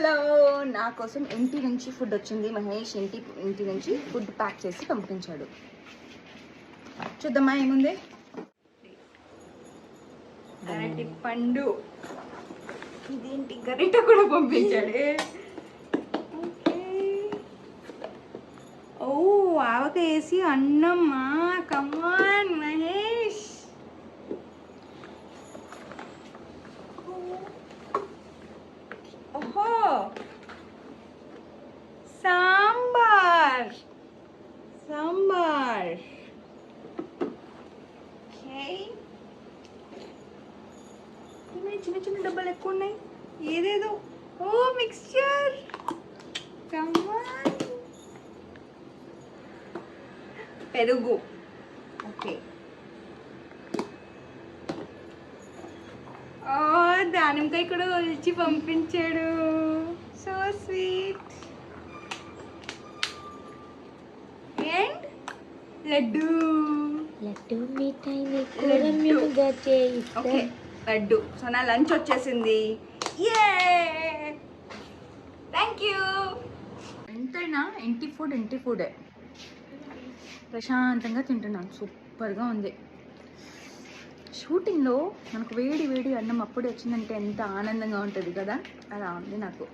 Hello నా కోసం ఇంటి నుంచి ఫుడ్ వచ్చింది. మహేష్ ఇంటి ఇంటి నుంచి ఫుడ్ ప్యాక్ చేసి పంపించాడు. చూద్దామా ఏముంది? అరటి పండు. ఇదేంటి? గరిట కూడా పంపించాడే. ఓ ఆవక వేసి అన్నమ్మా కమాన్ మహేష్ ఓహో సాంబార్. సాంబార్. చిన్న చిన్న డబ్బాలు ఎక్కువ ఉన్నాయి. ఏదేదో. ఓ మిక్స్చర్ పెరుగు. ఓకే దానిమ్మకాయ కూడా ఒలిచి పంపించాడు. లడ్డు. లడ్డు మిఠాయి చేయిస్తా. ఓకే లడ్డు. సో నా లంచ్ వచ్చేసింది. ఏ థ్యాంక్ యూ ఎంతైనా ఇంటి ఫుడ్ ఇంటి ఫుడే ప్రశాంతంగా తింటున్నాను. సూపర్గా ఉంది. షూటింగ్లో మనకు వేడి వేడి అన్నం అప్పుడే వచ్చిందంటే ఎంత ఆనందంగా ఉంటుంది కదా? అలా ఉంది నాకు.